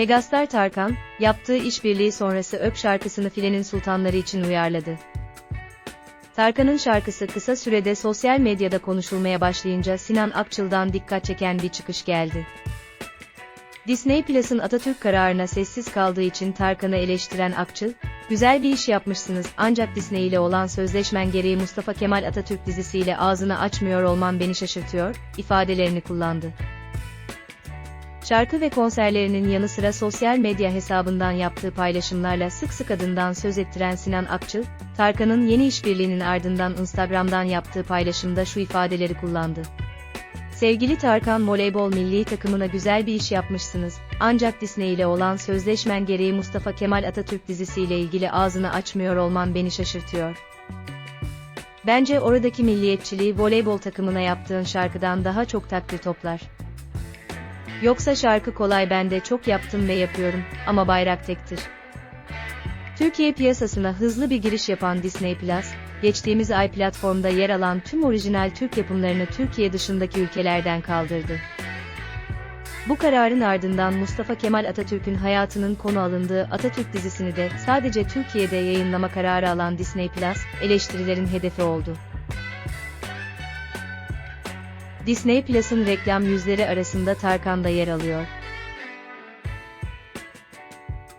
Megastar Tarkan, yaptığı işbirliği sonrası Öp şarkısını filenin sultanları için uyarladı. Tarkan'ın şarkısı kısa sürede sosyal medyada konuşulmaya başlayınca Sinan Akçıl'dan dikkat çeken bir çıkış geldi. Disney Plus'ın Atatürk kararına sessiz kaldığı için Tarkan'ı eleştiren Akçıl, güzel bir iş yapmışsınız ancak Disney ile olan sözleşmen gereği Mustafa Kemal Atatürk dizisiyle ağzını açmıyor olman beni şaşırtıyor, ifadelerini kullandı. Şarkı ve konserlerinin yanı sıra sosyal medya hesabından yaptığı paylaşımlarla sık sık adından söz ettiren Sinan Akçıl, Tarkan'ın yeni işbirliğinin ardından Instagram'dan yaptığı paylaşımda şu ifadeleri kullandı. Sevgili Tarkan voleybol milli takımına güzel bir iş yapmışsınız, ancak Disney ile olan sözleşmen gereği Mustafa Kemal Atatürk dizisiyle ilgili ağzını açmıyor olman beni şaşırtıyor. Bence oradaki milliyetçiliği voleybol takımına yaptığın şarkıdan daha çok takdir toplar. Yoksa şarkı kolay ben de çok yaptım ve yapıyorum ama bayrak tektir. Türkiye piyasasına hızlı bir giriş yapan Disney Plus, geçtiğimiz ay platformda yer alan tüm orijinal Türk yapımlarını Türkiye dışındaki ülkelerden kaldırdı. Bu kararın ardından Mustafa Kemal Atatürk'ün hayatının konu alındığı Atatürk dizisini de sadece Türkiye'de yayınlama kararı alan Disney Plus, eleştirilerin hedefi oldu. Disney Plus'ın reklam yüzleri arasında Tarkan da yer alıyor.